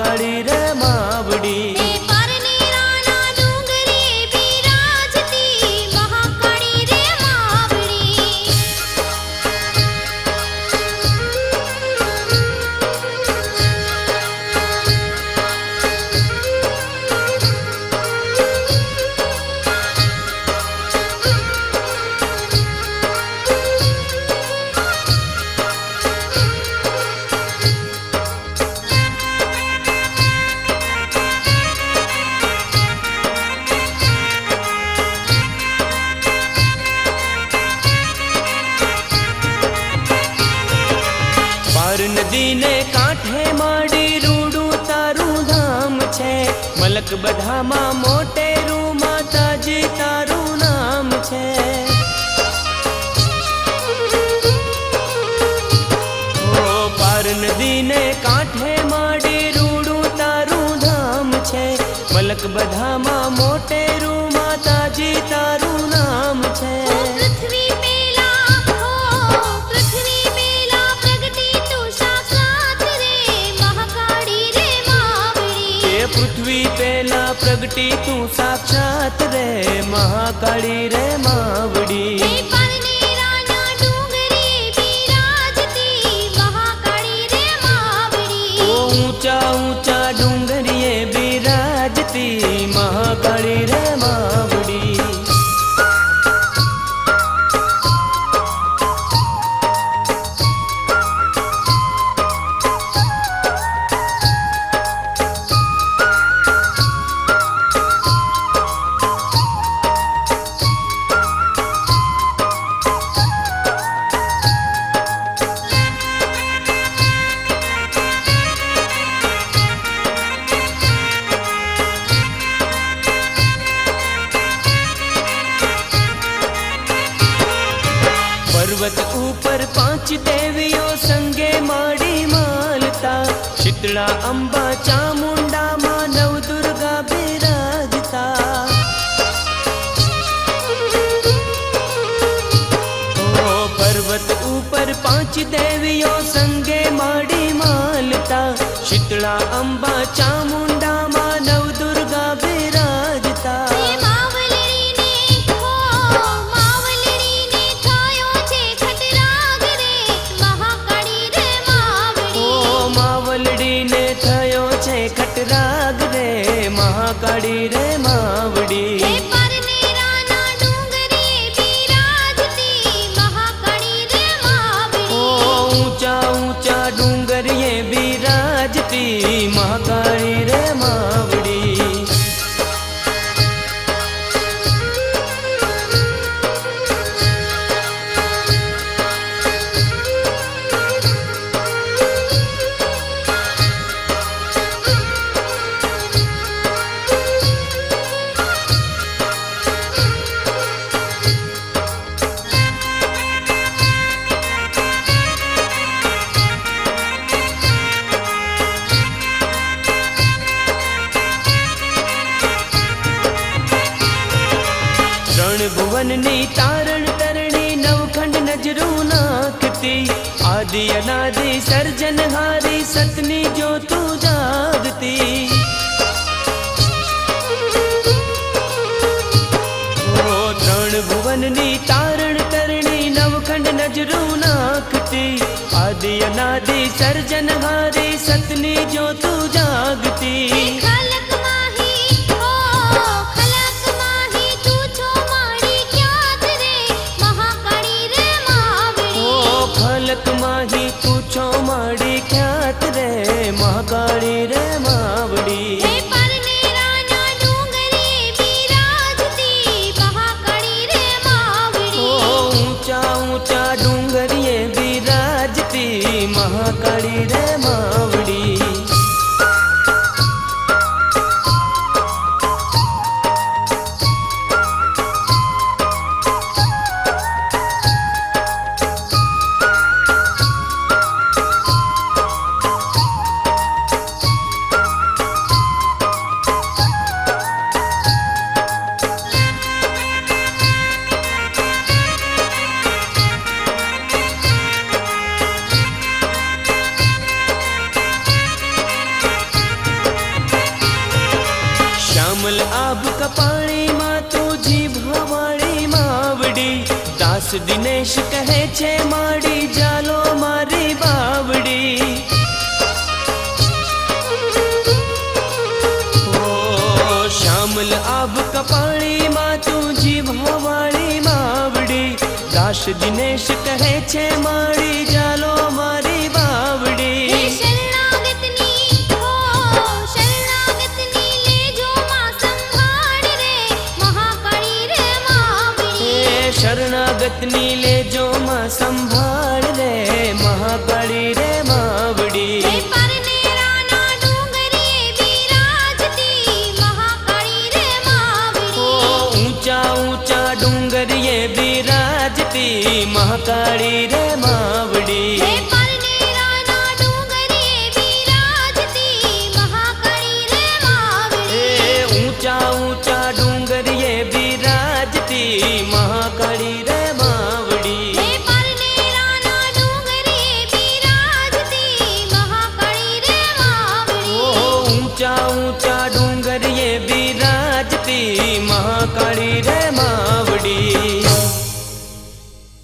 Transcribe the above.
મહાકાળી બધામાં મોટેરું માતાજી તારું નામ છે. પાર નદીને કાંઠે માડી રૂડું તારું ધામ છે. મલક બધામાં મોટેરું પ્રગટી તું સાક્ષાત રે મહાકાળી રે માવડી. પર્વત ઉપર પાંચ દેવીઓ સંગે માડી માલતા. શીતળા, અંબા, ચામુંડા, માનવ, દુર્ગા બિરાજતા. પર્વત ઉપર પાંચ દેવીઓ સંગે માડી માલતા. શીતળા, અંબા, ચામુંડા મહાકાળી રે માવડી ભુવનની તારણ તરણી નવખંડ નજરું નાખતી. આદિ અનાદિ સર્જનહારી સતની જ્યોતું જાગતી. ઓ ત્રણ ભુવનની તારણ તરણી નવખંડ નજરું નાખતી. આદિ અનાદિ સર્જનહારી સતની જ્યોતું જાગતી. मालक माही तू કમલ આભ કપાળીમાં તો જીભ હવાળીમાં આવડી. દાસ દિનેશ કહે છે, માડી જાલો મારી બાવડી શ્યામલ આભ કપાળીમાં તું જીભ હવાળીમાં આવડી. દાસ દિનેશ કહે છે મારી જાલો મારી મહાકાળી